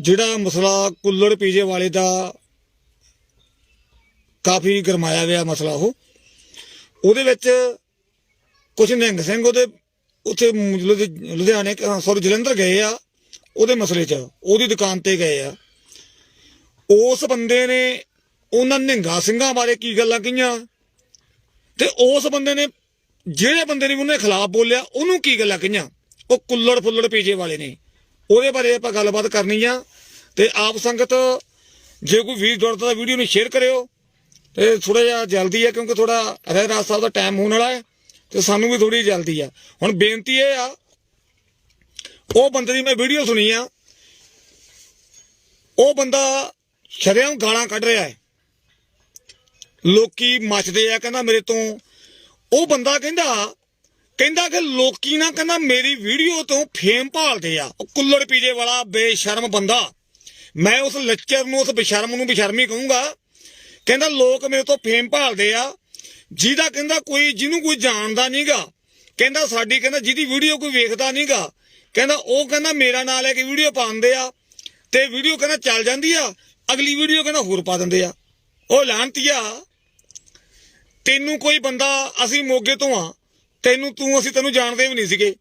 ਜਿਹੜਾ ਮਸਲਾ ਕੁੱਲੜ ਪੀਜੇ ਵਾਲੇ ਦਾ ਕਾਫੀ ਗਰਮਾਇਆ ਗਿਆ ਮਸਲਾ ਉਹ, ਉਹਦੇ ਵਿੱਚ ਕੁਝ ਨਿਹੰਗ ਸਿੰਘ ਉਹਦੇ ਉੱਥੇ ਲੁਧਿਆਣੇ ਸੌਰੀ ਜਲੰਧਰ ਗਏ ਆ, ਉਹਦੇ ਮਸਲੇ 'ਚ, ਉਹਦੀ ਦੁਕਾਨ ਤੇ ਗਏ ਆ। ਉਸ ਬੰਦੇ ਨੇ ਉਹਨਾਂ ਨਿਹੰਗਾ ਸਿੰਘਾਂ ਬਾਰੇ ਕੀ ਗੱਲਾਂ ਕਹੀਆਂ? ਤੇ ਉਸ ਬੰਦੇ ਨੇ, ਜਿਹੜੇ ਬੰਦੇ ਨੇ ਉਹਨੇ ਖਿਲਾਫ ਬੋਲਿਆ, ਉਹਨੂੰ ਕੀ ਗੱਲਾਂ ਕਹੀਆਂ? ਉਹ ਕੁੱਲੜ ਫੁੱਲੜ ਪੀਜੇ ਵਾਲੇ ਨੇ। ਉਹਦੇ ਬਾਰੇ ਆਪਾਂ ਗੱਲਬਾਤ ਕਰਨੀ ਆ। ਤੇ ਆਪ ਸੰਗਤ, ਜੇ ਕੋਈ ਵੀਰ ਜੁੜਦਾ ਤਾਂ ਵੀਡੀਓ ਨੂੰ ਸ਼ੇਅਰ ਕਰਿਓ। ਤੇ ਥੋੜਾ ਜਿਹਾ ਜਲਦੀ ਹੈ ਕਿਉਂਕਿ ਥੋੜਾ ਰਹਿਰਾਜ ਸਾਹਿਬ ਦਾ ਟਾਈਮ ਹੋਣ ਵਾਲਾ ਹੈ। ਤੇ ਸਾਨੂੰ ਵੀ ਥੋੜੀ ਜਲਦੀ ਆ। ਹੁਣ ਬੇਨਤੀ ਇਹ ਆ, ਉਹ ਬੰਦੇ ਦੀ ਮੈਂ ਵੀਡੀਓ ਸੁਣੀ ਆ। ਉਹ ਬੰਦਾ ਸ਼ਰਿਆਂ ਗਾਲਾਂ ਕੱਢ ਰਿਹਾ ਹੈ। ਲੋਕੀ ਮੱਚਦੇ ਆ, ਕਹਿੰਦਾ ਮੇਰੇ ਤੋਂ। ਉਹ ਬੰਦਾ ਕਹਿੰਦਾ ਕਹਿੰਦਾ ਕਿ ਲੋਕੀ ਨਾ ਕਹਿੰਦਾ ਮੇਰੀ ਵੀਡੀਓ ਤੋਂ ਫੇਮ ਭਾਲਦੇ ਆ। ਉਹ ਕੁੱਲੜ ਪੀਜੇ ਵਾਲਾ ਬੇਸ਼ਰਮ ਬੰਦਾ। ਮੈਂ ਉਸ ਲੈਕਚਰ ਨੂੰ, ਉਸ ਬੇਸ਼ਰਮ ਨੂੰ ਬੇਸ਼ਰਮੀ ਕਹੂੰਗਾ। ਕਹਿੰਦਾ ਲੋਕ ਮੇਰੇ ਤੋਂ ਫੇਮ ਭਾਲਦੇ ਆ। ਜਿਹਦਾ ਕਹਿੰਦਾ ਕੋਈ, ਜਿਹਨੂੰ ਕੋਈ ਜਾਣਦਾ ਨਹੀਂਗਾ ਕਹਿੰਦਾ ਸਾਡੀ, ਕਹਿੰਦਾ ਜਿਹਦੀ ਵੀਡੀਓ ਕੋਈ ਵੇਖਦਾ ਨਹੀਂਗਾ ਕਹਿੰਦਾ ਉਹ ਕਹਿੰਦਾ ਮੇਰਾ ਨਾਂ ਲੈ ਕੇ ਵੀਡੀਓ ਪਾਉਂਦੇ ਆ। ਤੇ ਵੀਡੀਓ ਕਹਿੰਦਾ ਚੱਲ ਜਾਂਦੀ ਆ। ਅਗਲੀ ਵੀਡੀਓ ਕਹਿੰਦਾ ਹੋਰ ਪਾ ਦਿੰਦੇ ਆ। ਉਹ ਲਾਂਤੀਆ ਤੈਨੂੰ ਕੋਈ ਬੰਦਾ ਅਸੀਂ ਮੋਗੇ ਤੋਂ ਆ। ਤੈਨੂੰ ਤੂੰ ਅਸੀਂ ਤੈਨੂੰ ਜਾਣਦੇ ਵੀ ਨਹੀਂ ਸੀਗੇ।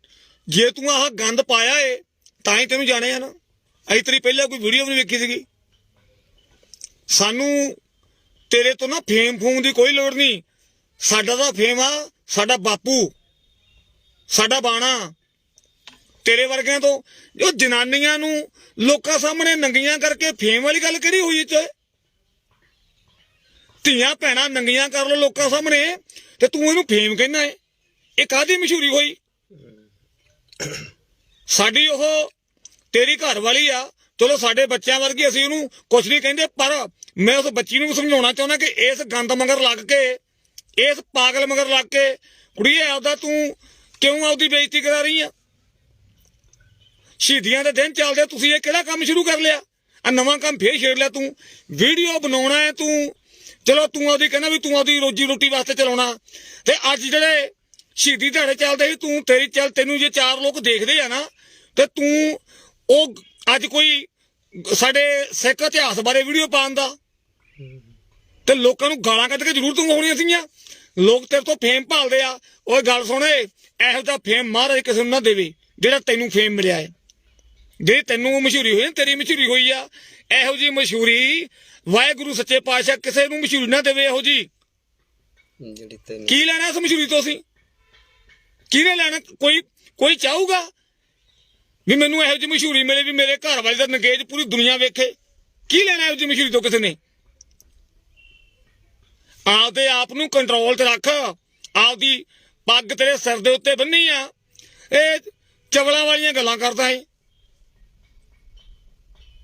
ਜੇ ਤੂੰ ਆਹ ਗੰਦ ਪਾਇਆ ਏ, ਤਾਂ ਹੀ ਤੈਨੂੰ ਜਾਣਿਆ ਨਾ। ਅਸੀਂ ਤੇਰੀ ਪਹਿਲਾਂ ਕੋਈ ਵੀਡੀਓ ਵੀ ਨਹੀਂ ਵੇਖੀ ਸੀਗੀ। ਸਾਨੂੰ ਤੇਰੇ ਤੋਂ ਨਾ ਫੇਮ ਫੂਮ ਦੀ ਕੋਈ ਲੋੜ ਨਹੀਂ। ਸਾਡਾ ਤਾਂ ਫੇਮ ਆ, ਸਾਡਾ ਬਾਪੂ, ਸਾਡਾ ਬਾਣਾ। ਤੇਰੇ ਵਰਗਿਆਂ ਤੋਂ। ਜੋ ਜਨਾਨੀਆਂ ਨੂੰ ਲੋਕਾਂ ਸਾਹਮਣੇ ਨੰਗੀਆਂ ਕਰਕੇ ਫੇਮ ਵਾਲੀ ਗੱਲ ਕਿਹੜੀ ਹੋਈ ਚ ਧੀਆਂ ਭੈਣਾਂ ਨੰਗੀਆਂ ਕਰ ਲੋ ਲੋਕਾਂ ਸਾਹਮਣੇ, ਤੇ ਤੂੰ ਇਹਨੂੰ ਫੇਮ ਕਹਿੰਦਾ ਏ। ਇਹ ਕਾਦੀ ਮਸ਼ਹੂਰੀ ਹੋਈ? ਸਾਡੀ ਉਹ ਤੇਰੀ ਘਰ ਵਾਲੀ ਆ, ਚਲੋ ਸਾਡੇ ਬੱਚਿਆਂ ਵਰਗੀ ਅਸੀਂ ਉਹਨੂੰ ਕੁਝ ਨਹੀਂ ਕਹਿੰਦੇ, ਪਰ ਮੈਂ ਉਸ ਬੱਚੀ ਨੂੰ ਵੀ ਸਮਝਾਉਣਾ ਚਾਹੁੰਦਾ ਕਿ ਇਸ ਗੰਦ ਮਗਰ ਲੱਗ ਕੇ, ਇਸ ਪਾਗਲ ਮਗਰ ਲੱਗ ਕੇ ਕੁੜੀਏ ਆਪਦਾ ਤੂੰ ਕਿਉਂ ਆਪਦੀ ਬੇਇੱਜ਼ਤੀ ਕਰਾ ਰਹੀ ਆ? ਸ਼ਹੀਦੀਆਂ ਦੇ ਦਿਨ ਚੱਲਦੇ, ਤੁਸੀਂ ਇਹ ਕਿਹੜਾ ਕੰਮ ਸ਼ੁਰੂ ਕਰ ਲਿਆ? ਆ ਨਵਾਂ ਕੰਮ ਫੇਰ ਛੇੜ ਲਿਆ ਤੂੰ। ਵੀਡੀਓ ਬਣਾਉਣਾ ਹੈ ਤੂੰ। ਚਲੋ ਤੂੰ ਆਪਦੀ ਕਹਿੰਦਾ ਵੀ ਤੂੰ ਆਪਦੀ ਰੋਜੀ ਰੋਟੀ ਵਾਸਤੇ ਚਲਾਉਣਾ। ਤੇ ਅੱਜ ਜਿਹੜੇ ਸ਼ਹੀਦੀ ਦਿਹਾੜੇ ਚੱਲਦੇ ਸੀ ਤੂੰ ਤੇਰੀ ਚੱਲ ਤੈਨੂੰ ਜੇ ਚਾਰ ਲੋਕ ਦੇਖਦੇ ਆ ਨਾ ਤੇ ਤੂੰ ਉਹ ਅੱਜ ਕੋਈ ਸਾਡੇ ਸਿੱਖ ਇਤਿਹਾਸ ਬਾਰੇ ਵੀਡੀਓ ਪਾਉਣ ਦਾ। ਤੇ ਲੋਕਾਂ ਨੂੰ ਗਾਲਾਂ ਕੱਢ ਕੇ ਜ਼ਰੂਰ ਤੂੰ ਆਉਣੀਆਂ ਸੀਗੀਆਂ। ਲੋਕ ਤੇਰੇ ਤੋਂ ਫੇਮ ਭਾਲਦੇ ਆ। ਓਏ ਗੱਲ ਸੁਣੇ ਇਹੋ ਜਿਹਾ ਫੇਮ ਮਹਾਰਾਜ ਕਿਸੇ ਨੂੰ ਨਾ ਦੇਵੇ ਜਿਹੜਾ ਤੈਨੂੰ ਫੇਮ ਮਿਲਿਆ ਹੈ ਜਿਹੜੀ ਤੈਨੂੰ ਮਸ਼ਹੂਰੀ ਹੋਈ ਤੇਰੀ ਮਸ਼ਹੂਰੀ ਹੋਈ ਆ ਇਹੋ ਜੀ ਮਸ਼ਹੂਰੀ ਵਾਹਿਗੁਰੂ ਸੱਚੇ ਪਾਤਸ਼ਾਹ ਕਿਸੇ ਨੂੰ ਮਸ਼ਹੂਰੀ ਨਾ ਦੇਵੇ ਇਹੋ ਜੀ ਕੀ ਲੈਣਾ ਇਸ ਮਸ਼ਹੂਰੀ ਤੋਂ ਅਸੀਂ? ਕਿਹਨੇ ਲੈਣਾ? ਕੋਈ ਕੋਈ ਚਾਹੂਗਾ? ਵੀ ਮੈਨੂੰ ਇਹੋ ਜਿਹੀ ਮਸ਼ਹੂਰੀ ਮਿਲੇ ਵੀ ਮੇਰੇ ਘਰ ਵਾਲੇ ਦਾ ਨਗੇਜ ਪੂਰੀ ਦੁਨੀਆ ਵੇਖੇ। ਕੀ ਲੈਣਾ ਇਹੋ ਜਿਹੀ ਮਸ਼ਹੂਰੀ ਤੋਂ ਕਿਸੇ ਨੇ? ਆਪਦੇ ਆਪ ਨੂੰ ਕੰਟਰੋਲ ਤੇ ਰੱਖ। ਆਪਦੀ ਪੱਗ ਤੇਰੇ ਸਿਰ ਦੇ ਉੱਤੇ ਬੰਨੀ ਆ। ਇਹ ਚਵਲਾਂ ਵਾਲੀਆਂ ਗੱਲਾਂ ਕਰਦਾ ਹੈ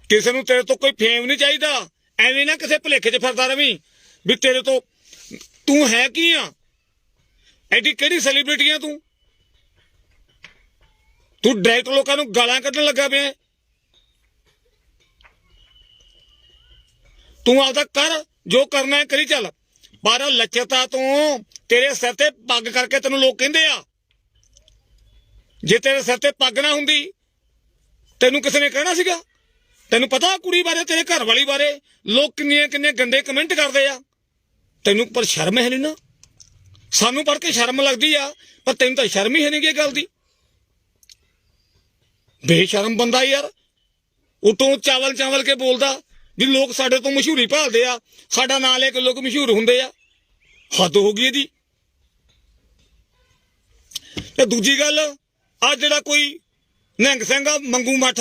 ਕਿਸੇ ਨੂੰ ਤੇਰੇ ਤੋਂ ਕੋਈ ਫੇਮ ਨਹੀਂ ਚਾਹੀਦਾ। ਐਵੇਂ ਨਾ ਕਿਸੇ ਭੁਲੇਖੇ 'ਚ ਫਿਰਦਾ ਰਵੀਂ ਵੀ ਤੇਰੇ ਤੋਂ ਤੂੰ ਹੈ ਕੀ ਆ? ਐਡੀ ਕਿਹੜੀ ਸੈਲੀਬ੍ਰਿਟੀ ਆ ਤੂੰ? ਤੂੰ ਡਾਇਰੈਕਟ ਲੋਕਾਂ ਨੂੰ ਗਾਲਾਂ ਕੱਢਣ ਲੱਗਾ ਪਿਆ ਤੂੰ ਆਪਦਾ ਕਰ, ਜੋ ਕਰਨਾ ਹੈ ਕਰੀ ਚੱਲ। ਪਰ ਲੱਚਤਾ ਤੋਂ ਤੇਰੇ ਸਿਰ ਤੇ ਪੱਗ ਕਰਕੇ ਤੈਨੂੰ ਲੋਕ ਕਹਿੰਦੇ ਆ। ਜੇ ਤੇਰੇ ਸਿਰ ਤੇ ਪੱਗ ਨਾ ਹੁੰਦੀ, ਤੈਨੂੰ ਕਿਸੇ ਨੇ ਕਹਿਣਾ ਸੀਗਾ? ਤੈਨੂੰ ਪਤਾ ਕੁੜੀ ਬਾਰੇ, ਤੇਰੇ ਘਰ ਵਾਲੀ ਬਾਰੇ? ਲੋਕ ਕਿੰਨੇ ਕਿੰਨੇ ਗੰਦੇ ਕਮੈਂਟ ਕਰਦੇ ਆ। ਤੈਨੂੰ ਪਰ ਸ਼ਰਮ ਹੈ ਨਹੀਂ ਨਾ। ਸਾਨੂੰ ਪੜ ਕੇ ਸ਼ਰਮ ਲੱਗਦੀ ਆ, ਪਰ ਤੈਨੂੰ ਤਾਂ ਸ਼ਰਮ ਹੀ ਹੈ ਨਹੀਂ ਇਹ ਗੱਲ ਦੀ। ਬੇਸ਼ਰਮ ਬੰਦਾ ਯਾਰ। ਉਤੋਂ ਚਾਵਲ ਚਾਵਲ ਕੇ ਬੋਲਦਾ, ਵੀ ਲੋਕ ਸਾਡੇ ਤੋਂ ਮਸ਼ਹੂਰੀ ਭਾਲਦੇ ਆ, ਸਾਡਾ ਨਾਂ ਲੈ ਕੇ ਲੋਕ ਮਸ਼ਹੂਰ ਹੁੰਦੇ ਆ। ਹੱਦ ਹੋ ਗਈ ਇਹਦੀ। ਤੇ ਦੂਜੀ ਗੱਲ, ਆ ਜਿਹੜਾ ਕੋਈ ਨਿਹੰਗ ਸਿੰਘ ਆ, ਮੰਗੂ ਮੱਠ,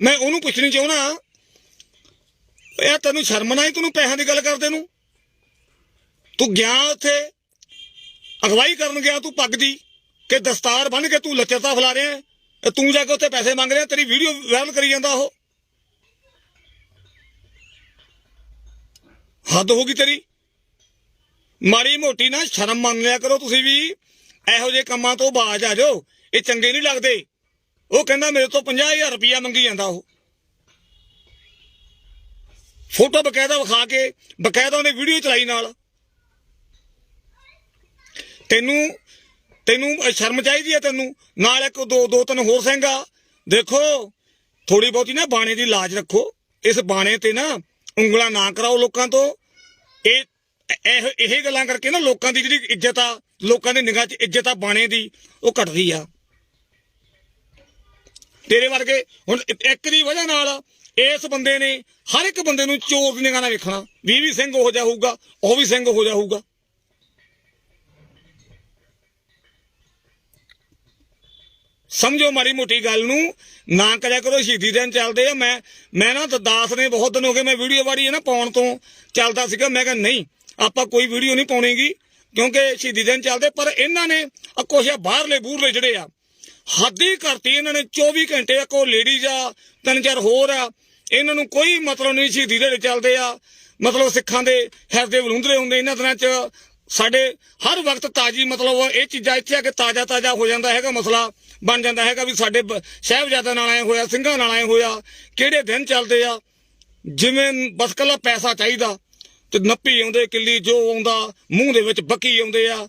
ਮੈਂ ਉਹਨੂੰ ਪੁੱਛਣੀ ਚਾਹੁੰਦਾ ਇਹ ਤੈਨੂੰ ਸ਼ਰਮ ਨਾ ਆਈ ਤੈਨੂੰ ਪੈਸਿਆਂ ਦੀ ਗੱਲ ਕਰਦੇ ਨੂੰ? ਤੂੰ ਗਿਆ ਉੱਥੇ, ਅਗਵਾਈ ਕਰਨ ਗਿਆ ਤੂੰ ਪੱਗ ਦੀ, ਕਿ ਦਸਤਾਰ ਬਣ ਕੇ ਤੂੰ ਲੱਚਰਤਾ ਫੈਲਾ ਰਿਹਾ ਤੇ ਤੂੰ ਜਾ ਕੇ ਉੱਥੇ ਪੈਸੇ ਮੰਗ ਰਿਹਾ, ਤੇਰੀ ਵੀਡੀਓ ਵਾਇਰਲ ਕਰੀ ਜਾਂਦਾ ਉਹ। ਹੱਦ ਹੋ ਗਈ ਤੇਰੀ। ਮਾੜੀ ਮੋਟੀ ਨਾ ਸ਼ਰਮ ਮੰਨ ਲਿਆ ਕਰੋ ਤੁਸੀਂ ਵੀ। ਇਹੋ ਜਿਹੇ ਕੰਮਾਂ ਤੋਂ ਬਾਜ ਆ ਜਾਓ, ਇਹ ਚੰਗੇ ਨਹੀਂ ਲੱਗਦੇ। ਉਹ ਕਹਿੰਦਾ ਮੇਰੇ ਤੋਂ 50000 ਰੁਪਇਆ ਮੰਗੀ ਜਾਂਦਾ ਉਹ। ਫੋਟੋ ਬਕਾਇਦਾ ਵਿਖਾ ਕੇ, ਬਕਾਇਦਾ ਉਹਨੇ ਵੀਡੀਓ ਚਲਾਈ ਨਾਲ। ਤੈਨੂੰ ਤੈਨੂੰ ਸ਼ਰਮ ਚਾਹੀਦੀ ਹੈ ਤੈਨੂੰ? ਨਾਲ ਇੱਕ ਦੋ ਦੋ ਤਿੰਨ ਹੋਰ ਸਿੰਘ ਆ। ਦੇਖੋ ਥੋੜੀ ਬਹੁਤੀ ਨਾ ਬਾਣੇ ਦੀ ਲਾਜ ਰੱਖੋ। ਇਸ ਬਾਣੇ ਤੇ ਨਾ ਉਂਗਲਾਂ ਨਾ ਕਰਾਓ ਲੋਕਾਂ ਤੋਂ। ਇਹ ਇਹ ਇਹ ਗੱਲਾਂ ਕਰਕੇ ਨਾ ਲੋਕਾਂ ਦੀ ਜਿਹੜੀ ਇੱਜ਼ਤ ਆ, ਲੋਕਾਂ ਦੀ ਨਿਗਾਹ 'ਚ ਇੱਜ਼ਤ ਆ ਬਾਣੇ ਦੀ, ਉਹ ਘਟਦੀ ਆ। ਤੇਰੇ ਵਰਗੇ ਹੁਣ ਇੱਕ ਦੀ ਵਜ੍ਹਾ ਨਾਲ ਇਸ ਬੰਦੇ ਨੇ ਹਰ ਇੱਕ ਬੰਦੇ ਨੂੰ ਚੋਰ ਦੀ ਨਿਗਾਹ ਨਾਲ ਵੇਖਣਾ। ਵੀ ਵੀ ਸਿੰਘ ਹੋ ਜਾਊਗਾ ਉਹ ਵੀ ਸਿੰਘ ਹੋ ਜਾਊਗਾ ਸਮਝੋ ਮਾੜੀ ਮੋਟੀ ਗੱਲ ਨੂੰ, ਨਾ ਕਰਿਆ ਕਰੋ, ਸ਼ਹੀਦੀ ਦਿਨ ਚੱਲਦੇ ਆ। ਮੈਂ ਮੈਂ ਨਾ ਦਾਸ ਨੇ ਬਹੁਤ ਦਿਨ ਹੋ ਗਏ, ਮੈਂ ਵੀਡੀਓ ਵਾੜੀ ਹੈ ਨਾ ਪਾਉਣ ਤੋਂ, ਚੱਲਦਾ ਸੀਗਾ। ਮੈਂ ਕਿਹਾ, ਨਹੀਂ, ਆਪਾਂ ਕੋਈ ਵੀਡੀਓ ਨਹੀਂ ਪਾਉਣੀਗੀ, ਕਿਉਂਕਿ ਸ਼ਹੀਦੀ ਦਿਨ ਚੱਲਦੇ ਪਰ ਇਹਨਾਂ ਨੇ ਕੁਛ ਆ ਬਾਹਰਲੇ, ਬੂਰਲੇ ਜਿਹੜੇ ਆ, ਹੱਦੀ ਕਰਤੀ ਇਹਨਾਂ ਨੇ। 24 ਘੰਟੇ ਆ ਕੋ ਲੇਡੀਜ਼ ਆ, ਤਿੰਨ ਚਾਰ ਹੋਰ ਆ, ਇਹਨਾਂ ਨੂੰ ਕੋਈ ਮਤਲਬ ਨਹੀਂ ਸ਼ਹੀਦੀ ਦੇ ਚੱਲਦੇ ਆ। ਮਤਲਬ ਸਿੱਖਾਂ ਦੇ, ਹਿਰਦੇ ਵਲੂੰਦਰੇ ਹੁੰਦੇ, ਇਹਨਾਂ ਦਿਨਾਂ 'ਚ ਸਾਡੇ ਹਰ ਵਕਤ ਤਾਜੀ ਮਤਲਬ ਇਹ ਚੀਜ਼ਾਂ ਇੱਥੇ ਆ ਕੇ ਤਾਜ਼ਾ ਤਾਜ਼ਾ ਹੋ ਜਾਂਦਾ ਹੈਗਾ, ਮਸਲਾ ਬਣ ਜਾਂਦਾ ਹੈਗਾ ਵੀ ਸਾਡੇ ਬ- ਸਾਹਿਬਜ਼ਾਦਿਆਂ ਨਾਲ ਆਏ ਹੋਇਆ, ਸਿੰਘਾਂ ਨਾਲ ਆਏ ਹੋਇਆ, ਕਿਹੜੇ ਦਿਨ ਚੱਲਦੇ ਆ, ਜਿਵੇਂ ਬਸ ਕੱਲਾ ਪੈਸਾ ਚਾਹੀਦਾ ਤੇ ਨੱਪੀ ਆਉਂਦੇ, ਕਿੱਲੀ ਜੋ ਆਉਂਦਾ, ਮੂੰਹ ਦੇ ਵਿੱਚ ਬੱਕੀ ਆਉਂਦੇ ਆ।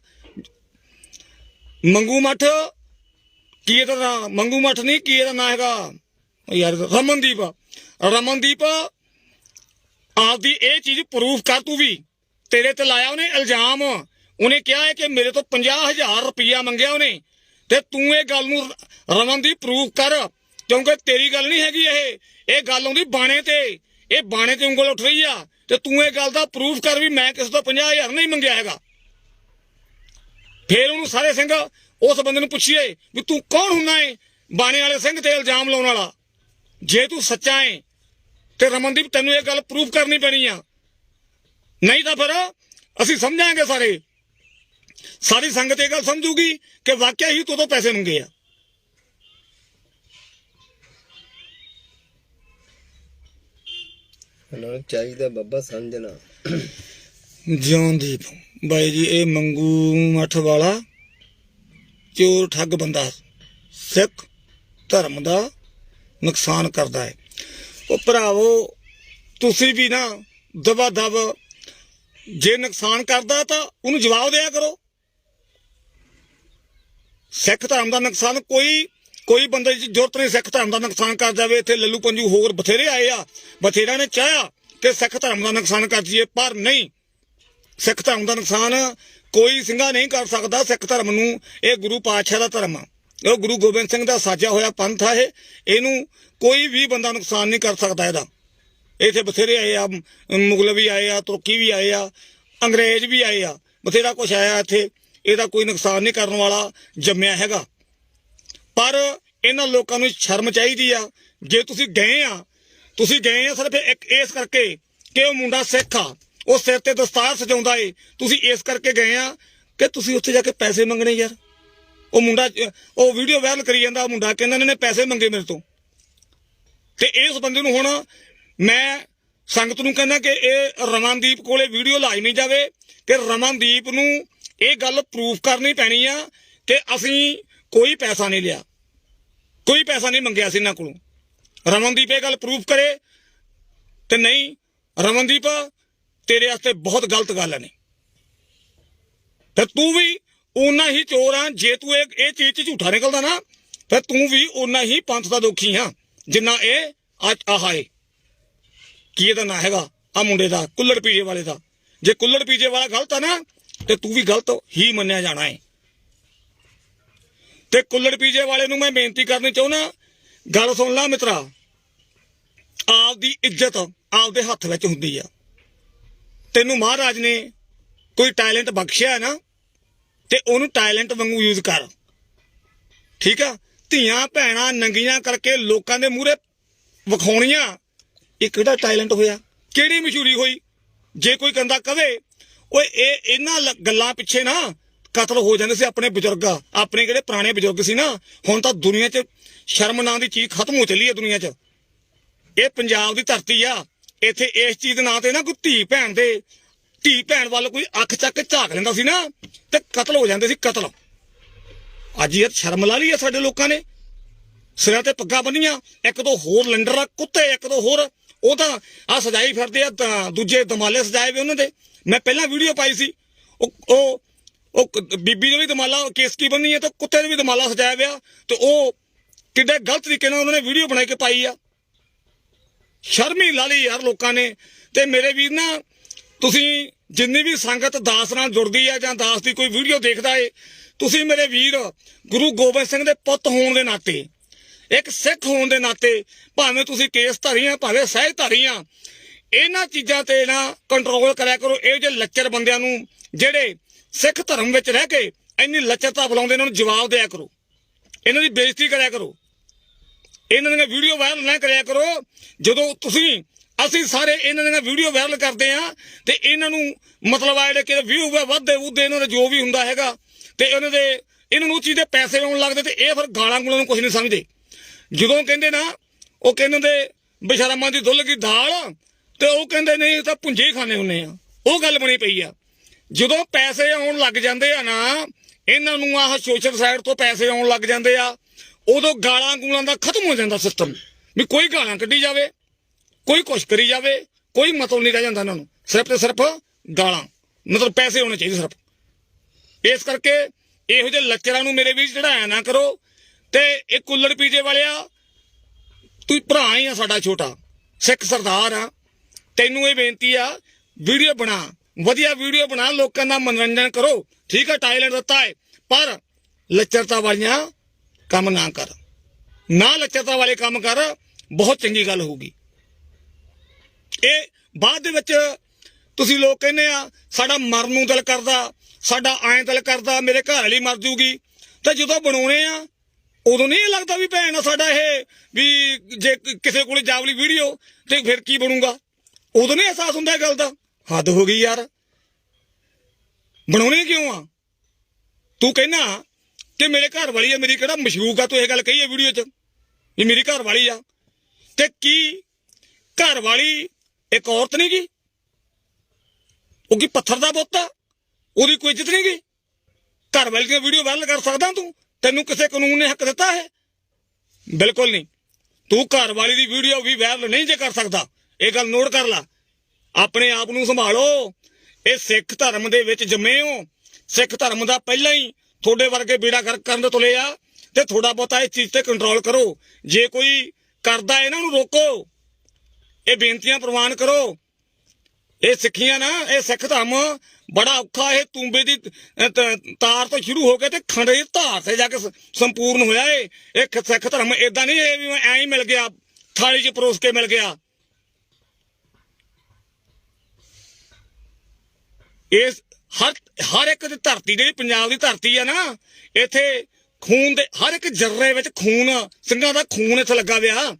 ਮੰਗੂ ਮੱਠ, ਕੀ ਇਹਦਾ ਨਾਂ? ਮੰਗੂ ਮੱਠ ਨਹੀਂ, ਕੀ ਇਹਦਾ ਨਾਂ ਹੈਗਾ? ਯਾਰ, ਰਮਨਦੀਪ। ਰਮਨਦੀਪ, ਆਪਦੀ ਇਹ ਚੀਜ਼ ਪ੍ਰੂਫ ਕਰ ਤੂੰ ਵੀ। ਤੇਰੇ ਤੇ ਲਾਇਆ ਉਹਨੇ ਇਲਜ਼ਾਮ। ਉਹਨੇ ਕਿਹਾ ਹੈ ਕਿ ਮੇਰੇ ਤੋਂ 50000 ਰੁਪਇਆ ਮੰਗਿਆ ਉਹਨੇ। ਤੇ ਤੂੰ ਇਹ ਗੱਲ ਨੂੰ ਰਮਨ ਦੀ ਪ੍ਰੂਫ ਕਰ, ਕਿਉਂਕਿ ਤੇਰੀ ਗੱਲ ਨਹੀਂ ਹੈਗੀ ਇਹ। ਇਹ ਗੱਲ ਆਉਂਦੀ ਬਾਣੇ ਤੇ। ਇਹ ਬਾਣੇ ਤੇ ਉਂਗਲ ਉੱਠ ਰਹੀ ਆ। ਤੇ ਤੂੰ ਇਹ ਗੱਲ ਦਾ ਪ੍ਰੂਫ ਕਰ ਵੀ ਮੈਂ ਕਿਸੇ ਤੋਂ 50000 ਨਹੀਂ ਮੰਗਿਆ ਹੈਗਾ। ਫੇਰ ਉਹਨੂੰ ਸਾਰੇ ਸਿੰਘ ਉਸ ਬੰਦੇ ਨੂੰ ਪੁੱਛੀਏ ਵੀ ਤੂੰ ਕੌਣ ਹੁੰਨਾ ਏ? ਬਾਣੇ ਵਾਲੇ ਸਿੰਘ ਤੇ ਇਲਜ਼ਾਮ ਲਾਉਣ ਵਾਲਾ। ਜੇ ਤੂੰ ਸੱਚਾ ਏ, ਤੇ ਰਮਨਦੀਪ ਤੈਨੂੰ ਇਹ ਗੱਲ ਪ੍ਰੂਫ ਕਰਨੀ ਪੈਣੀ ਆ। ਨਹੀਂ ਤਾਂ ਫਿਰ ਅਸੀਂ ਸਮਝਾਂਗੇ ਸਾਰੇ। ਸਾਰੀ ਸੰਗਤ ਇਹ ਗੱਲ ਸਮਝੂਗੀ ਕਿ ਵਾਕਿਆ ਹੀ ਤੂੰ ਪੈਸੇ ਮੰਗੇ ਆ। ਉਹਨਾਂ ਨੂੰ ਚਾਹੀਦਾ ਬਾਬਾ ਸਮਝਣਾ। ਜਿਉਂਦੀਪ ਬਾਈ ਜੀ ਇਹ ਮੰਗੂ ਮੱਠ ਵਾਲਾ ਚੋਰ ਠੱਗ ਬੰਦਾ ਸਿੱਖ ਧਰਮ ਦਾ ਨੁਕਸਾਨ ਕਰਦਾ ਹੈ। ਉਹ ਭਰਾਵੋ ਤੁਸੀਂ ਵੀ ਨਾ ਦਬਾ ਦਬ ਜੇ ਨੁਕਸਾਨ ਕਰਦਾ ਤਾਂ ਉਹਨੂੰ ਜਵਾਬ ਦਿਆ ਕਰੋ। ਸਿੱਖ ਧਰਮ ਦਾ ਨੁਕਸਾਨ ਕੋਈ ਕੋਈ ਬੰਦੇ ਦੀ ਜ਼ਰੂਰਤ ਨਹੀਂ ਸਿੱਖ ਧਰਮ ਦਾ ਨੁਕਸਾਨ ਕਰ ਜਾਵੇ। ਇੱਥੇ ਲੱਲੂ ਪੰਜੂ ਹੋਰ ਬਥੇਰੇ ਆਏ ਆ ਬਥੇਰਾ ਨੇ ਚਾਹਿਆ ਕਿ ਸਿੱਖ ਧਰਮ ਦਾ ਨੁਕਸਾਨ ਕਰ ਜੀਏ ਪਰ ਨਹੀਂ। ਸਿੱਖ ਧਰਮ ਦਾ ਨੁਕਸਾਨ ਕੋਈ ਸਿੰਘਾ ਨਹੀਂ ਕਰ ਸਕਦਾ ਸਿੱਖ ਧਰਮ ਨੂੰ। ਇਹ ਗੁਰੂ ਪਾਤਸ਼ਾਹ ਦਾ ਧਰਮ ਆ। ਇਹ ਗੁਰੂ ਗੋਬਿੰਦ ਸਿੰਘ ਦਾ ਸਾਜਿਆ ਹੋਇਆ ਪੰਥ ਆ ਇਹ। ਇਹਨੂੰ ਕੋਈ ਵੀ ਬੰਦਾ ਨੁਕਸਾਨ ਨਹੀਂ ਕਰ ਸਕਦਾ ਇਹਦਾ। ਇੱਥੇ ਬਥੇਰੇ ਆਏ ਆ ਮੁਗਲ ਵੀ ਆਏ ਆ, ਤੁਰਕੀ ਵੀ ਆਏ ਆ, ਅੰਗਰੇਜ਼ ਵੀ ਆਏ ਆ। ਬਥੇਰਾ ਕੁਛ ਆਇਆ ਇੱਥੇ। ਇਹਦਾ ਕੋਈ ਨੁਕਸਾਨ ਨਹੀਂ ਕਰਨ ਵਾਲਾ ਜੰਮਿਆ ਹੈਗਾ। ਪਰ ਇਹਨਾਂ ਲੋਕਾਂ ਨੂੰ ਸ਼ਰਮ ਚਾਹੀਦੀ ਆ। ਜੇ ਤੁਸੀਂ ਗਏ ਆ, ਤੁਸੀਂ ਗਏ ਆ ਸਿਰਫ ਇੱਕ ਇਸ ਕਰਕੇ ਕਿ ਉਹ ਮੁੰਡਾ ਸਿੱਖ ਆ। ਉਹ ਸਿਰ ਤੇ ਦਸਤਾਰ ਸਜਾਉਂਦਾ ਏ। ਤੁਸੀਂ ਇਸ ਕਰਕੇ ਗਏ ਆ ਕਿ ਤੁਸੀਂ ਉੱਥੇ ਜਾ ਕੇ ਪੈਸੇ ਮੰਗਣੇ ਯਾਰ। ਉਹ ਮੁੰਡਾ, ਉਹ ਵੀਡੀਓ ਵਾਇਰਲ ਕਰੀ ਜਾਂਦਾ ਮੁੰਡਾ ਕਹਿੰਦਾ ਇਹਨਾਂ ਨੇ ਪੈਸੇ ਮੰਗੇ ਮੇਰੇ ਤੋਂ। ਤੇ ਇਸ ਬੰਦੇ ਨੂੰ ਹੁਣ ਮੈਂ ਸੰਗਤ ਨੂੰ ਕਹਿੰਦਾ ਕਿ ਇਹ ਰਮਨਦੀਪ ਕੋਲੇ ਵੀਡੀਓ ਲਾਜ਼ਮੀ ਜਾਵੇ ਕਿ ਰਮਨਦੀਪ ਨੂੰ ਇਹ ਗੱਲ ਪ੍ਰੂਫ ਕਰਨੀ ਪੈਣੀ ਆ ਕਿ ਅਸੀਂ ਕੋਈ ਪੈਸਾ ਨਹੀਂ ਲਿਆ। ਕੋਈ ਪੈਸਾ ਨਹੀਂ ਮੰਗਿਆ ਸੀ ਇਹਨਾਂ ਕੋਲੋਂ। ਰਮਨਦੀਪ ਇਹ ਗੱਲ ਪ੍ਰੂਫ ਕਰੇ ਤੇ ਨਹੀਂ, ਰਮਨਦੀਪ ਤੇਰੇ ਵਾਸਤੇ ਬਹੁਤ ਗਲਤ ਗੱਲ ਨੇ ਤੇ ਤੂੰ ਵੀ ਓਨਾ ਹੀ ਚੋਰ ਆ, ਜੇ ਤੂੰ ਇਹ ਇਹ ਚੀਜ਼ 'ਚ ਝੂਠਾ ਨਿਕਲਦਾ ਨਾ ਫਿਰ ਤੂੰ ਵੀ ਓਨਾ ਹੀ ਪੰਥ ਦਾ ਦੋਖੀ ਆ, ਜਿੰਨਾ ਇਹ ਅੱਜ ਆਹ ਏ ਕੀ ਇਹਦਾ ਨਾਂ ਹੈਗਾ? ਆ ਮੁੰਡੇ ਦਾ, ਕੁੱਲੜ ਪੀਜੇ ਵਾਲੇ ਦਾ। ਜੇ ਕੁੱਲੜ ਪੀਜੇ ਵਾਲਾ ਗਲਤ ਆ ਨਾ, ਤੇ ਤੂੰ ਵੀ ਗਲਤ ਹੀ ਮੰਨਿਆ ਜਾਣਾ ਏ। ਤੇ ਕੁੱਲੜ ਪੀਜੇ ਵਾਲੇ ਨੂੰ ਮੈਂ ਬੇਨਤੀ ਕਰਨੀ ਚਾਹੁੰਦਾ, ਗੱਲ ਸੁਣ ਲੈ ਮਿੱਤਰਾ। ਆਪਦੀ ਇੱਜ਼ਤ ਆਪਦੇ ਹੱਥ ਵਿੱਚ ਹੁੰਦੀ ਆ। ਤੈਨੂੰ ਮਹਾਰਾਜ ਨੇ ਕੋਈ ਟੈਲੈਂਟ ਬਖਸ਼ਿਆ ਨਾ, ਤੇ ਉਹਨੂੰ ਟੈਲੈਂਟ ਵਾਂਗੂ ਯੂਜ਼ ਕਰ। ਠੀਕ ਆ? ਧੀਆਂ ਭੈਣਾਂ ਨੰਗੀਆਂ ਕਰਕੇ ਲੋਕਾਂ ਦੇ ਮੂਹਰੇ ਵਿਖਾਉਣੀਆਂ ਇਹ ਕਿਹੜਾ ਟੈਲੈਂਟ ਹੋਇਆ? ਕਿਹੜੀ ਮਸ਼ਹੂਰੀ ਹੋਈ? ਜੇ ਕੋਈ ਕੰਦਾ ਕਵੇ, ਓਏ, ਇਹ ਇਹਨਾਂ ਗੱਲਾਂ ਪਿੱਛੇ ਨਾ ਕਤਲ ਹੋ ਜਾਂਦੇ ਸੀ ਆਪਣੇ ਬਜ਼ੁਰਗ ਆਪਣੇ ਜਿਹੜੇ ਪੁਰਾਣੇ ਬਜ਼ੁਰਗ ਸੀ ਨਾ, ਹੁਣ ਤਾਂ ਦੁਨੀਆ 'ਚ ਸ਼ਰਮ ਨਾਂ ਦੀ ਚੀਜ਼ ਖਤਮ ਹੋ ਚੱਲੀ ਹੈ ਦੁਨੀਆ 'ਚ। ਇਹ ਪੰਜਾਬ ਦੀ ਧਰਤੀ ਆ। ਇੱਥੇ ਇਸ ਚੀਜ਼ ਦੇ ਨਾਂ ਤੇ ਨਾ ਕੋਈ ਧੀ ਭੈਣ ਦੇ, ਧੀ ਭੈਣ ਵੱਲ ਕੋਈ ਅੱਖ ਚੱਕ ਕੇ ਝਾਕ ਲੈਂਦਾ ਸੀ ਨਾ, ਤੇ ਕਤਲ ਹੋ ਜਾਂਦੇ ਸੀ ਕਤਲ। ਅੱਜ ਯਾਰ ਸ਼ਰਮ ਲਾ ਲਈ ਆ ਸਾਡੇ ਲੋਕਾਂ ਨੇ। ਸਿਰਾਂ ਤੇ ਪੱਗਾਂ ਬੰਨੀਆਂ, ਇੱਕ ਦੋ ਹੋਰ ਲੰਡਰ ਆ, ਕੁੱਤੇ, ਇੱਕ ਦੋ ਹੋਰ ਉਹ ਤਾਂ ਆ ਸਜਾਈ ਫਿਰਦੇ ਆ ਦੂਜੇ ਦਮਾਲੇ ਸਜਾਏ ਵੇ ਉਹਨਾਂ ਦੇ। ਮੈਂ ਪਹਿਲਾਂ ਵੀਡੀਓ ਪਾਈ ਸੀ। ਉਹ ਉਹ ਬੀਬੀ ਦੇ ਵੀ ਦਮਾਲਾ, ਕੇਸ ਕੀ ਬੰਨੀ ਹੈ ਤੇ ਕੁੱਤੇ ਦੇ ਵੀ ਦਮਾਲਾ ਸਜਾਇਆ ਹੋਇਆ ਤੇ ਉਹ ਕਿੱਡੇ ਗਲਤ ਤਰੀਕੇ ਨਾਲ ਉਹਨਾਂ ਨੇ ਵੀਡੀਓ ਬਣਾ ਕੇ ਪਾਈ ਆ। ਸ਼ਰਮੀ ਲਾ ਲਈ ਯਾਰ ਲੋਕਾਂ ਨੇ। ਤੇ ਮੇਰੇ ਵੀਰ ਨਾ, ਤੁਸੀਂ ਜਿੰਨੀ ਵੀ ਸੰਗਤ ਦਾਸ ਨਾਲ ਜੁੜਦੀ ਹੈ ਜਾਂ ਦਾਸ ਦੀ ਕੋਈ ਵੀਡੀਓ ਦੇਖਦਾ ਏ, ਤੁਸੀਂ ਮੇਰੇ ਵੀਰ ਗੁਰੂ ਗੋਬਿੰਦ ਸਿੰਘ ਦੇ ਪੁੱਤ ਹੋਣ ਦੇ ਨਾਤੇ ਇੱਕ ਸਿੱਖ ਹੋਣ ਦੇ ਨਾਤੇ ਭਾਵੇਂ ਤੁਸੀਂ ਕੇਸ ਧਾਰੀਆਂ, ਭਾਵੇਂ ਸਹਿਜ ਧਾਰੀਆਂ, ਇਹਨਾਂ ਚੀਜ਼ਾਂ ਤੇ ਨਾ ਕੰਟਰੋਲ ਕਰਿਆ ਕਰੋ। ਇਹ ਜਿਹੇ ਲੱਚਰ ਬੰਦਿਆਂ ਨੂੰ, ਜਿਹੜੇ ਸਿੱਖ ਧਰਮ ਵਿੱਚ ਰਹਿ ਕੇ ਇੰਨੀ ਲੱਚਰਤਾ ਬੁਲਾਉਂਦੇ ਇਹਨਾਂ ਨੂੰ ਜਵਾਬ ਦਿਆ ਕਰੋ। ਇਹਨਾਂ ਦੀ ਬੇਇੱਜ਼ਤੀ ਕਰਿਆ ਕਰੋ। ਇਹਨਾਂ ਦੀਆਂ ਵੀਡੀਓ ਵਾਇਰਲ ਨਾ ਕਰਿਆ ਕਰੋ। ਜਦੋਂ ਤੁਸੀਂ, ਅਸੀਂ ਸਾਰੇ ਇਹਨਾਂ ਦੀਆਂ ਵੀਡੀਓ ਵਾਇਰਲ ਕਰਦੇ ਆ ਤੇ ਇਹਨਾਂ ਨੂੰ ਮਤਲਬ ਆ ਜਿਹੜੇ ਕਿ ਵਿਊ ਵੱਧਦੇ ਵੁੱਧਦੇ ਇਹਨਾਂ ਦਾ ਜੋ ਵੀ ਹੁੰਦਾ ਹੈਗਾ, ਤੇ ਇਹਨਾਂ ਦੇ, ਇਹਨਾਂ ਨੂੰ ਚੀਜ਼ ਦੇ ਪੈਸੇ ਆਉਣ ਲੱਗਦੇ ਤੇ ਇਹ ਫਿਰ ਗਾਲਾਂ ਗੁਲਾਂ ਨੂੰ ਕੁਝ ਨਹੀਂ ਸਮਝਦੇ। ਜਦੋਂ ਕਹਿੰਦੇ ਨਾ, ਉਹ ਕਹਿੰਦੇ ਨੇ ਬਸ਼ਰਮਾਂ ਦੀ ਦੁੱਲ ਕੀ ਦਾਲ, ਤੇ ਉਹ ਕਹਿੰਦੇ ਨਹੀਂ ਤਾਂ ਪੁੰਜੇ ਹੀ ਖਾਣੇ ਹੁੰਨੇ ਆ। ਉਹ ਗੱਲ ਬਣੀ ਪਈ ਆ। ਜਦੋਂ ਪੈਸੇ ਆਉਣ ਲੱਗ ਜਾਂਦੇ ਆ ਨਾ, ਇਹਨਾਂ ਨੂੰ ਆਹ ਸੋਸ਼ਲ ਸਾਈਟ ਤੋਂ ਪੈਸੇ ਆਉਣ ਲੱਗ ਜਾਂਦੇ ਆ, ਉਦੋਂ ਗਾਲਾਂ ਗੂਲਾਂ ਦਾ ਖਤਮ ਹੋ ਜਾਂਦਾ ਸਿਸਟਮ ਵੀ ਕੋਈ ਗਾਲਾਂ ਕੱਢੀ ਜਾਵੇ, ਕੋਈ ਕੁਛ ਕਰੀ ਜਾਵੇ, ਕੋਈ ਮਤਲਬ ਨਹੀਂ ਰਹਿ ਜਾਂਦਾ ਇਹਨਾਂ ਨੂੰ। ਸਿਰਫ ਤੇ ਸਿਰਫ ਗਾਲਾਂ। ਮਤਲਬ ਪੈਸੇ ਹੋਣੇ ਚਾਹੀਦੇ ਸਿਰਫ। ਇਸ ਕਰਕੇ ਇਹੋ ਜਿਹੇ ਲੱਚਰਾਂ ਨੂੰ ਮੇਰੇ ਵੀ ਚੜਾਇਆ ਨਾ ਕਰੋ ਤੇ ਇਹ ਕੁੱਲੜ ਪੀਜੇ ਵਾਲਿਆ, ਤੂੰ ਭਰਾ ਹੀ ਆ ਸਾਡਾ ਛੋਟਾ, ਸਿੱਖ ਸਰਦਾਰ ਆ। ਤੈਨੂੰ ਇਹ ਬੇਨਤੀ ਆ, ਵੀਡੀਓ ਬਣਾ, ਵਧੀਆ ਵੀਡੀਓ ਬਣਾ, ਲੋਕਾਂ ਦਾ ਮਨੋਰੰਜਨ ਕਰੋ। ਠੀਕ ਆ ਟਾਇਲੈਂਡ ਦਿੱਤਾ ਹੈ ਪਰ ਲੱਚਰਤਾ ਵਾਲੀਆਂ ਕੰਮ ਨਾ ਕਰ। ਨਾ ਲੱਚਰਤਾ ਵਾਲੇ ਕੰਮ ਕਰ, ਬਹੁਤ ਚੰਗੀ ਗੱਲ ਹੋਊਗੀ। ਇਹ ਬਾਅਦ ਦੇ ਵਿੱਚ ਤੁਸੀਂ ਲੋਕ ਕਹਿੰਦੇ ਆ, ਸਾਡਾ ਮਰਨ ਨੂੰ ਦਿਲ ਕਰਦਾ, ਸਾਡਾ ਐਂ ਦਿਲ ਕਰਦਾ, ਮੇਰੇ ਘਰ ਵਾਲੀ ਮਰ ਜੂਗੀ। ਤੇ ਜਦੋਂ ਬਣਾਉਣੇ ਆ ਉਦੋਂ ਨਹੀਂ ਇਹ ਲੱਗਦਾ ਵੀ ਭੈਣ ਆ ਸਾਡਾ ਇਹ ਵੀ ਜੇ ਕਿਸੇ ਕੋਲੇ ਜਾਵਲੀ ਵੀਡੀਓ ਤੇ ਫਿਰ ਕੀ ਬਣੂਗਾ? ਉਦੋਂ ਨਹੀਂ ਅਹਿਸਾਸ ਹੁੰਦਾ ਇਹ ਗੱਲ ਦਾ? ਹੱਦ ਹੋ ਗਈ ਯਾਰ। ਬਣਾਉਣੇ ਕਿਉਂ ਆ? ਤੂੰ ਕਹਿਣਾ ਕਿ ਮੇਰੇ ਘਰ ਵਾਲੀ ਆ, ਮੇਰੀ ਕਿਹੜਾ ਮਸ਼ੂਕ ਆ, ਤੂੰ ਇਹ ਗੱਲ ਕਹੀ ਹੈ ਵੀਡੀਓ 'ਚ ਵੀ ਮੇਰੀ ਘਰ ਵਾਲੀ ਆ। ਤੇ ਕੀ ਘਰ ਵਾਲੀ ਇੱਕ ਔਰਤ ਨਹੀਂ ਗੀ? ਉਹ ਕੀ ਪੱਥਰ ਦਾ ਬੁੱਤ ਆ? ਉਹਦੀ ਕੋਈ ਇੱਜ਼ਤ ਨਹੀਂ ਗੀ? ਘਰ ਵਾਲੀ ਦੀਆਂ ਵੀਡੀਓ ਵਾਇਰਲ ਕਰ ਸਕਦਾ ਤੂੰ? ਤੈਨੂੰ ਕਿਸੇ ਕਾਨੂੰਨ ਨੇ ਹੱਕ ਦਿੱਤਾ ਹੈ? ਬਿਲਕੁਲ ਨਹੀਂ। ਤੂੰ ਘਰ ਵਾਲੀ ਦੀ ਵੀਡੀਓ ਵੀ ਵਾਇਰਲ ਨਹੀਂ ਜੇ ਕਰ ਸਕਦਾ। ਇਹ ਗੱਲ ਨੋਟ ਕਰ ਲੈ। ਆਪਣੇ ਆਪ ਨੂੰ ਸੰਭਾਲੋ। ਇਹ ਸਿੱਖ ਧਰਮ ਦੇ ਵਿੱਚ ਜੰਮੇ ਹੋ। ਸਿੱਖ ਧਰਮ ਦਾ ਪਹਿਲਾਂ ਹੀ ਤੁਹਾਡੇ ਵਰਗੇ ਬੀੜਾ ਕਰ, ਕਰਨ ਦੇ ਤੁਲੇ ਆ। ਤੇ ਥੋੜਾ ਬਹੁਤਾ ਇਸ ਚੀਜ਼ ਤੇ ਕੰਟਰੋਲ ਕਰੋ। ਜੇ ਕੋਈ ਕਰਦਾ ਇਹਨਾਂ ਨੂੰ ਰੋਕੋ। ਇਹ ਬੇਨਤੀਆਂ ਪ੍ਰਵਾਨ ਕਰੋ। ਇਹ ਸਿੱਖੀਆਂ ਨਾ, ਇਹ ਸਿੱਖ ਧਰਮ ਬੜਾ ਔਖਾ ਇਹ ਤੂੰਬੇ ਦੀ ਤਾਰ ਤੋਂ ਸ਼ੁਰੂ ਹੋ ਕੇ ਤੇ ਖੰਡੇ ਧਾਰ ਤੇ ਜਾ ਕੇ ਸੰਪੂਰਨ ਹੋਇਆ ਏ ਇਹ ਸਿੱਖ ਧਰਮ ਇਦਾਂ ਨਹੀਂ ਇਹ ਵੀ ਐਂ ਹੀ ਮਿਲ ਗਿਆ, ਥਾਲੀ 'ਚ ਪਰੋਸ ਕੇ ਮਿਲ ਗਿਆ। ਇਸ, ਹਰ ਹਰ ਇੱਕ ਦੀ ਧਰਤੀ ਜਿਹੜੀ ਪੰਜਾਬ ਦੀ ਧਰਤੀ ਆ ਨਾ, ਇੱਥੇ ਖੂਨ ਦੇ, ਹਰ ਇੱਕ ਜਰਰੇ ਵਿੱਚ ਖੂਨ, ਸਿੰਘਾਂ ਦਾ ਖੂਨ ਇੱਥੇ ਲੱਗਾ ਵਿਆ।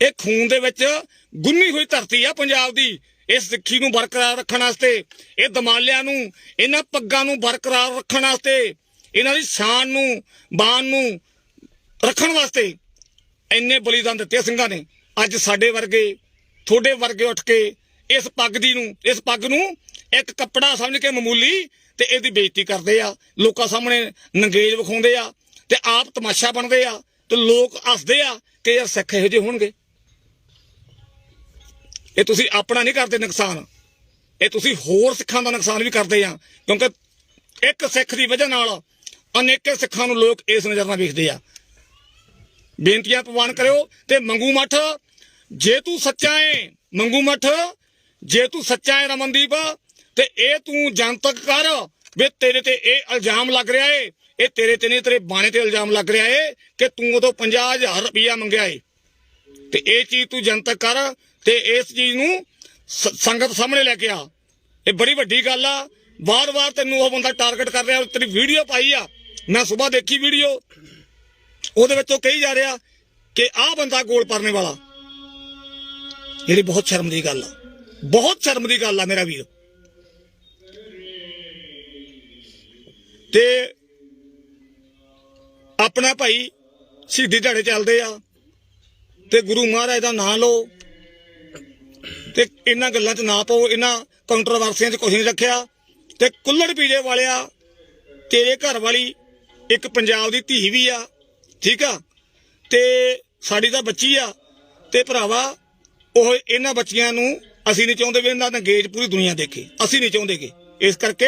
ਇਹ ਖੂਨ ਦੇ ਵਿੱਚ ਗੁੰਨੀ ਹੋਈ ਧਰਤੀ ਆ ਪੰਜਾਬ ਦੀ। ਇਸ ਸਿੱਖੀ ਨੂੰ ਬਰਕਰਾਰ ਰੱਖਣ ਵਾਸਤੇ, ਇਹ ਦਮਾਲਿਆਂ ਨੂੰ, ਇਹਨਾਂ ਪੱਗਾਂ ਨੂੰ ਬਰਕਰਾਰ ਰੱਖਣ ਵਾਸਤੇ, ਇਹਨਾਂ ਦੀ ਸ਼ਾਨ ਨੂੰ ਬਾਣ ਨੂੰ ਰੱਖਣ ਵਾਸਤੇ ਇੰਨੇ ਬਲੀਦਾਨ ਦਿੱਤੇ ਸਿੰਘਾਂ ਨੇ। ਅੱਜ ਸਾਡੇ ਵਰਗੇ, ਤੁਹਾਡੇ ਵਰਗੇ ਉੱਠ ਕੇ ਇਸ ਪੱਗ ਦੀ ਨੂੰ, ਇਸ ਪੱਗ ਨੂੰ ਇੱਕ ਕੱਪੜਾ ਸਮਝ ਕੇ ਮਾਮੂਲੀ ਤੇ ਇਹਦੀ ਬੇਇੱਜ਼ਤੀ ਕਰਦੇ ਆ। ਲੋਕਾਂ ਸਾਹਮਣੇ ਨੰਗੇਜ ਵਿਖਾਉਂਦੇ ਆ ਤੇ ਆਪ ਤਮਾਸ਼ਾ ਬਣਦੇ ਆ ਤੇ ਲੋਕ ਹੱਸਦੇ ਆ ਕਿ ਯਾਰ ਸਿੱਖ ਇਹੋ ਜਿਹੇ ਹੋਣਗੇ। ਇਹ ਤੁਸੀਂ ਆਪਣਾ ਨਹੀਂ ਕਰਦੇ ਨੁਕਸਾਨ। ਇਹ ਤੁਸੀਂ ਹੋਰ ਸਿੱਖਾਂ ਦਾ ਨੁਕਸਾਨ ਵੀ ਕਰਦੇ ਆ। ਕਿਉਂਕਿ ਇੱਕ ਸਿੱਖ ਦੀ ਵਜ੍ਹਾ ਨਾਲ ਅਨੇਕੇ ਸਿੱਖਾਂ ਨੂੰ ਲੋਕ ਇਸ ਨਜ਼ਰ ਨਾਲ ਵੇਖਦੇ ਆ। ਬੇਨਤੀਆਂ ਪ੍ਰਵਾਨ ਕਰਿਓ ਤੇ ਮੰਗੂ ਮੱਠ, ਜੇ ਤੂੰ ਸੱਚਾ ਏ, ਮੰਗੂ ਮੱਠ, ਜੇ ਤੂੰ ਸੱਚਾ ਏ ਰਮਨਦੀਪ, ਤੇ ਇਹ ਤੂੰ ਜਨਤਕ ਕਰ ਵੀ ਤੇਰੇ ਤੇ ਇਹ ਇਲਜ਼ਾਮ ਲੱਗ ਰਿਹਾ ਏ। ਇਹ ਤੇਰੇ ਤੇ ਨਹੀਂ, ਤੇਰੇ ਬਾਣੇ ਤੇ ਇਲਜ਼ਾਮ ਲੱਗ ਰਿਹਾ ਏ ਕਿ ਤੂੰ ਉਦੋਂ 50000 ਰੁਪਇਆ ਮੰਗਿਆ ਏ। ਤੇ ਇਹ ਚੀਜ਼ ਤੂੰ ਜਨਤਕ ਕਰ ਤੇ ਇਸ ਚੀਜ਼ ਨੂੰ ਸ- ਸੰਗਤ ਸਾਹਮਣੇ ਲੈ ਕੇ ਆ। ਇਹ ਬੜੀ ਵੱਡੀ ਗੱਲ ਆ। ਵਾਰ-ਵਾਰ ਤੈਨੂੰ ਉਹ ਬੰਦਾ ਟਾਰਗੇਟ ਕਰ ਰਿਹਾ, ਤੇਰੀ ਵੀਡੀਓ ਪਾਈ ਆ। ਮੈਂ ਸਵੇਰ ਦੇਖੀ ਵੀਡੀਓ ਉਹਦੇ ਵਿੱਚ ਉਹ ਕਹੀ ਜਾ ਰਿਹਾ ਕਿ ਆਹ ਬੰਦਾ ਗੋਲ ਪਰਨੇ ਵਾਲਾ। ਜਿਹੜੀ ਬਹੁਤ ਸ਼ਰਮ ਦੀ ਗੱਲ ਆ। ਬਹੁਤ ਸ਼ਰਮ ਦੀ ਗੱਲ ਆ ਮੇਰਾ ਵੀਰ। ਤੇ ਆਪਣਾ ਭਾਈ ਸਿੱਧੀ ਢਾੜੇ ਚੱਲਦੇ ਆ। ਤੇ ਗੁਰੂ ਮਹਾਰਾਜ ਦਾ ਨਾਮ ਲਓ। ਤੇ ਇਹਨਾਂ ਗੱਲਾਂ 'ਚ ਨਾ ਪਾਓ, ਇਹਨਾਂ ਕੰਟਰੋਵਰਸੀਆਂ 'ਚ ਕੁਝ ਨਹੀਂ ਰੱਖਿਆ। ਤੇ ਕੁੱਲੜ ਪੀਜੇ ਵਾਲਿਆ, ਤੇਰੇ ਘਰ ਵਾਲੀ ਇੱਕ ਪੰਜਾਬ ਦੀ ਧੀ ਵੀ ਆ, ਠੀਕ ਆ? ਤੇ ਸਾਡੀ ਤਾਂ ਬੱਚੀ ਆ। ਤੇ ਭਰਾਵਾ, ਉਹ ਇਹਨਾਂ ਬੱਚੀਆਂ ਨੂੰ ਅਸੀਂ ਨਹੀਂ ਚਾਹੁੰਦੇ ਵੀ ਇਹਨਾਂ ਦਾ ਅੰਗੇਜ ਪੂਰੀ ਦੁਨੀਆ ਦੇਖੇ। ਅਸੀਂ ਨਹੀਂ ਚਾਹੁੰਦੇਗੇ ਇਸ ਕਰਕੇ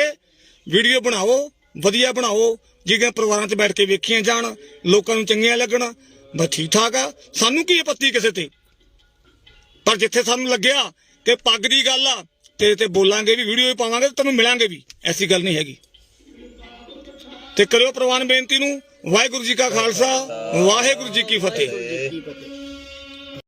ਵੀਡੀਓ ਬਣਾਓ, ਵਧੀਆ ਬਣਾਓ, ਜਿਹੜੀਆਂ ਪਰਿਵਾਰਾਂ 'ਚ ਬੈਠ ਕੇ ਵੇਖੀਆਂ ਜਾਣ, ਲੋਕਾਂ ਨੂੰ ਚੰਗੀਆਂ ਲੱਗਣ, ਬਸ ਠੀਕ ਠਾਕ ਆ। ਸਾਨੂੰ ਕੀ ਆਪੱਤੀ ਕਿਸੇ ਤੇ? ਪਰ ਜਿੱਥੇ ਸਾਨੂੰ ਲੱਗਿਆ ਕਿ ਪੱਗ ਦੀ ਗੱਲ ਆ, ਤੇਰੇ ਤੇ ਬੋਲਾਂਗੇ ਵੀ ਵੀਡੀਓ ਵੀ ਪਾਵਾਂਗੇ ਤੇ ਤੈਨੂੰ ਮਿਲਾਂਗੇ ਵੀ, ਐਸੀ ਗੱਲ ਨਹੀਂ ਹੈਗੀ। ਤੇ ਕਰਿਓ ਪ੍ਰਵਾਨ ਬੇਨਤੀ ਨੂੰ, ਵਾਹਿਗੁਰੂ ਜੀ ਕਾ ਖਾਲਸਾ, ਵਾਹਿਗੁਰੂ ਜੀ ਕੀ ਫਤਿਹ।